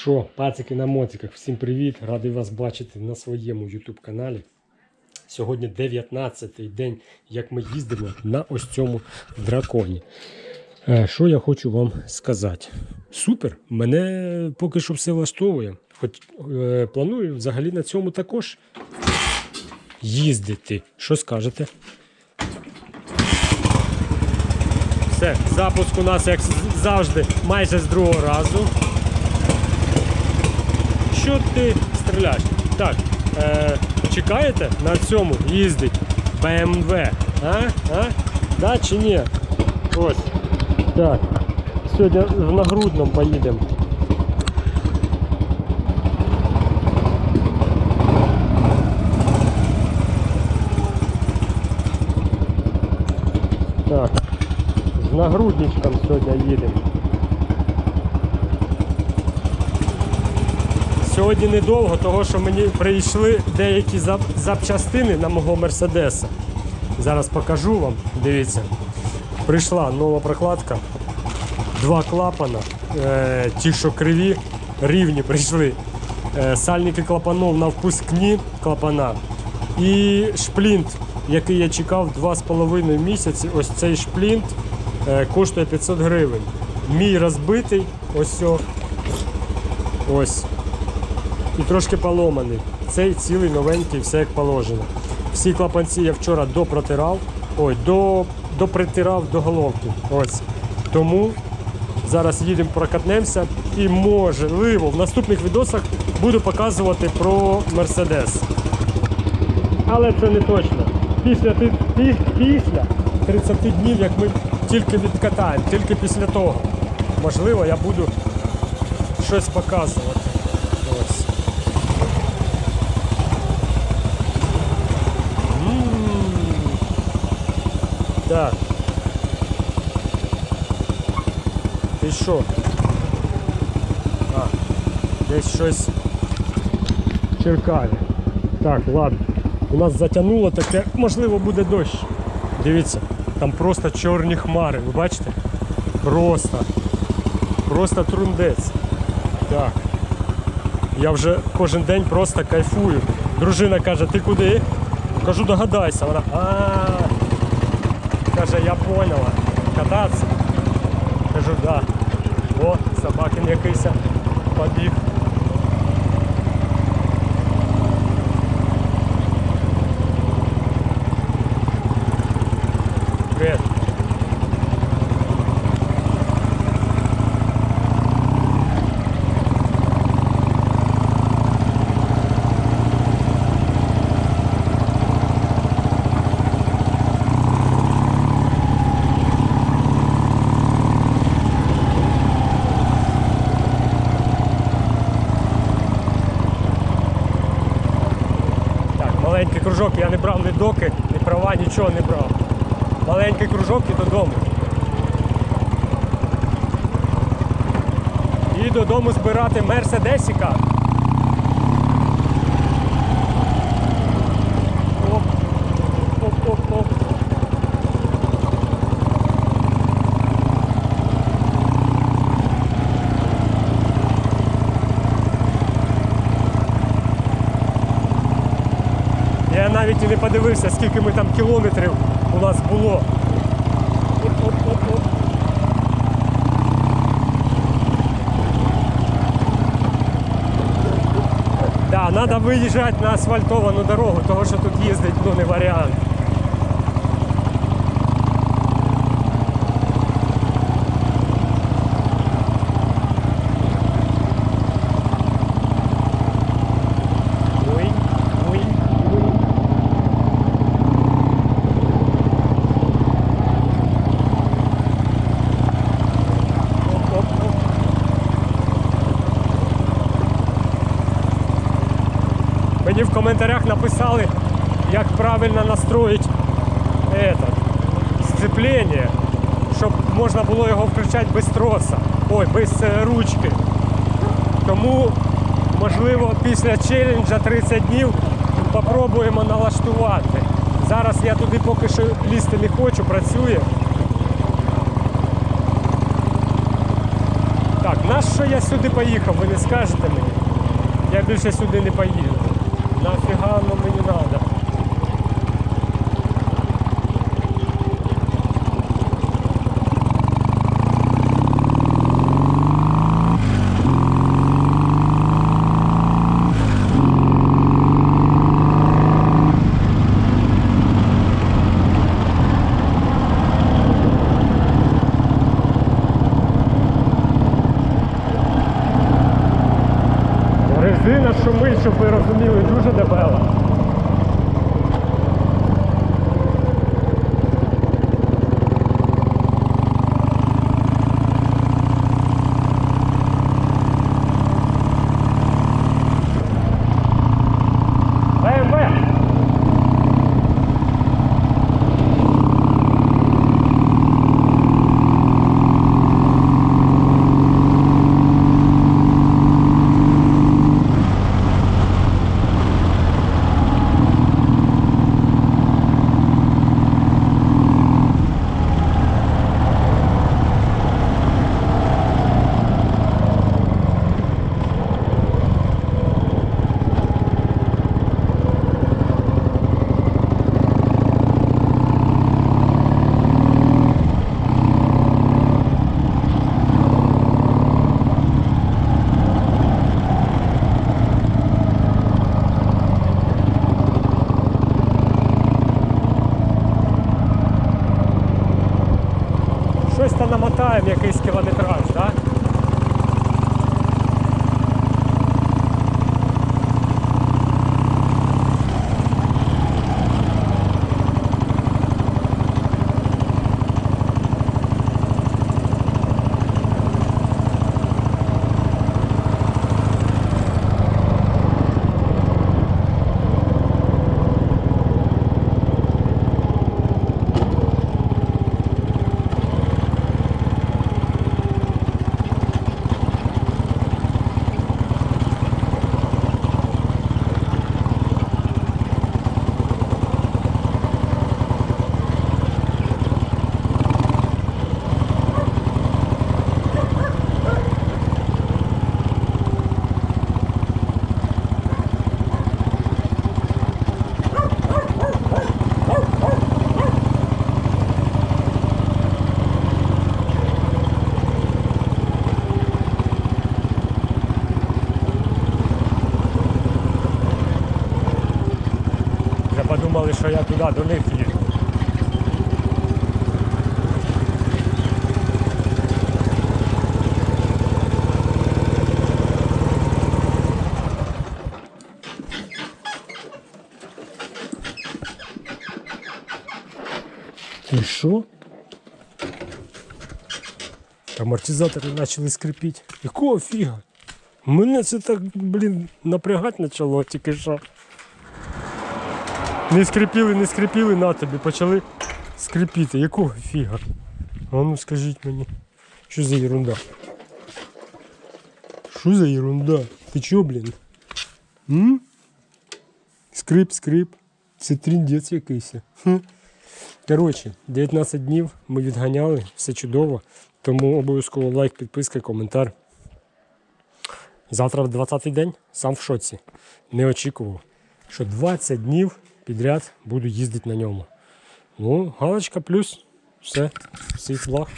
Що, пацики на мотиках, всім привіт! Радий вас бачити на своєму YouTube каналі. Сьогодні 19-й день, як ми їздимо на ось цьому драконі. Е, Що я хочу вам сказати? Супер! Мене поки що все влаштовує. Хоч е, планую взагалі на цьому також їздити. Що скажете? Все, запуск у нас, як завжди, майже з другого разу. Що ти стріляєш? Так, е, чекаєте на цьому їздить BMW? А? А? Да чи ні? Ось. Так. Сьогодні в нагрудному поїдемо. Так. З нагрудничком сьогодні їдемо. Сьогодні недовго, того що мені прийшли деякі запчастини на мого Мерседеса. Зараз покажу вам. Дивіться. Прийшла нова прокладка. Два клапана. Е, ті, що криві, рівні прийшли. Е, сальники клапанов на впускні клапана. І шплінт, який я чекав 2,5 місяці. Ось цей шплінт е, коштує 500 гривень. Мій розбитий, ось. Ось і трошки поломаний. Цей цілий новенький, все як положено. Всі клапанці я вчора допротирав, ой, до, допритирав до головки. Ось. Тому зараз їдемо прокатнемося і можливо в наступних відосах буду показувати про Мерседес. Але це не точно. Після, після 30 днів, як ми тільки відкатаємо, тільки після того, можливо, я буду щось показувати. Ось. М. Так. Ти що? А, десь щось черкає. Так, ладно. У нас затягнуло таке, можливо, буде дощ. Дивіться, там просто чорні хмари, ви бачите? Просто. Просто трундець. Так. Я вже кожен день просто кайфую. Дружина каже, ти куди? Кажу, догадайся. Вона а каже, я поняла. Кататься. Кажу, да. О, собаки якийсь побіг. Привіт. Так, маленький кружок, я не брав ні доки, ні права, нічого не брав. Маленький кружок і додому. І додому збирати Мерседесіка. Не подивився, скільки ми там кілометрів у нас було. Треба виїжджати на асфальтовану дорогу, тому що тут їздить ну, не варіант. Ой, ой, ой. Оп-оп-оп. Мені в коментарях написали, як правильно настроїти сцеплення, щоб можна було його включати без троса, ой, без е, ручки. Тому, можливо, після челенджа 30 днів попробуємо налаштувати. Зараз я туди поки що лізти не хочу, працює. Так, На що я сюди поїхав, ви не скажете мені? Я більше сюди не поїду. Нафіга ну мені треба? Вже подумали, що я туди до них їду. І що? Амортизатори почали скрипіти. Якого фіга? Мене це так, блін, напрягати почало тільки що. Не скрипіли, не скрипіли, на тобі, почали скрипіти. Якого фіга? А ну скажіть мені, що за ерунда? Що за ерунда? Ти чо, блін? М? Скрип, скрип. Це тріндець якийсь. Коротше, 19 днів ми відганяли, все чудово. Тому обов'язково лайк, підписка, коментар. Завтра 20-й день, сам в шоці. Не очікував, що 20 днів підряд буду їздити на ньому. Ну, галочка плюс. Все, всіх благ.